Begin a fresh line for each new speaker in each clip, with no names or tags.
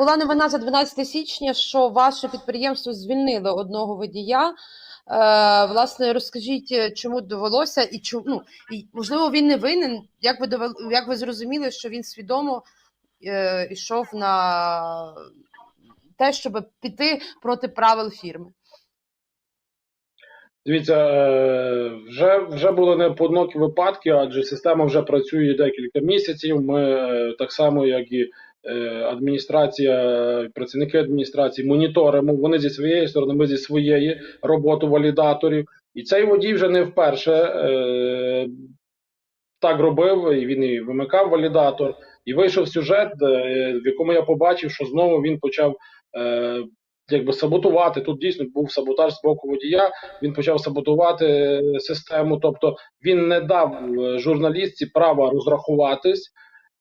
була новина за 12 січня, що ваше підприємство звільнило одного водія. Е, власне, розкажіть, е, чому довелося, і чому ну, і, можливо він не винен. Як ви довели, як ви зрозуміли, що він свідомо е, йшов на те, щоб піти проти правил фірми?
Дивіться, е, вже, вже були непоодинокі випадки, адже система вже працює декілька місяців. Ми так само, як і адміністрація, працівники адміністрації, моніторимо. Вони зі своєї сторони, ми зі своєї роботу валідаторів. І цей водій вже не вперше е, так робив, і він і вимикав валідатор. І вийшов сюжет, е, в якому я побачив, що знову він почав е, якби саботувати. Тут дійсно був саботаж з боку водія. Він почав саботувати е, систему. Тобто він не дав е, журналістці права розрахуватись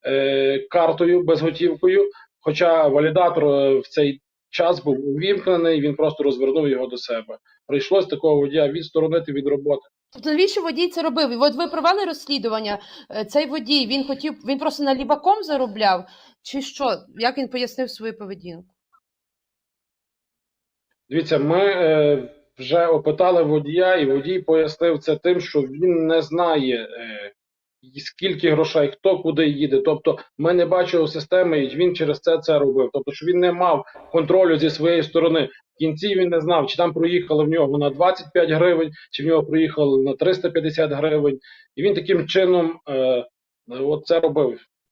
е, картою безготівкою. Хоча валідатор е, в цей час був увімкнений, він просто розвернув його до себе. Прийшлось такого водія відсторонити від роботи.
Тобто, навіщо водій це робив? І от ви провели розслідування. е, Цей водій він хотів, він просто наліваком заробляв, чи що? Як він пояснив свою поведінку?
Дивіться, ми е, вже опитали водія, і водій пояснив це тим, що він не знає, е, скільки грошей, хто куди їде. Тобто, ми не бачили системи, і він через це це робив. Тобто, що він не мав контролю зі своєї сторони. В кінці він не знав, чи там проїхали в нього на 25 гривень, чи в нього проїхали на 350 гривень. І він таким чином е, от це робив.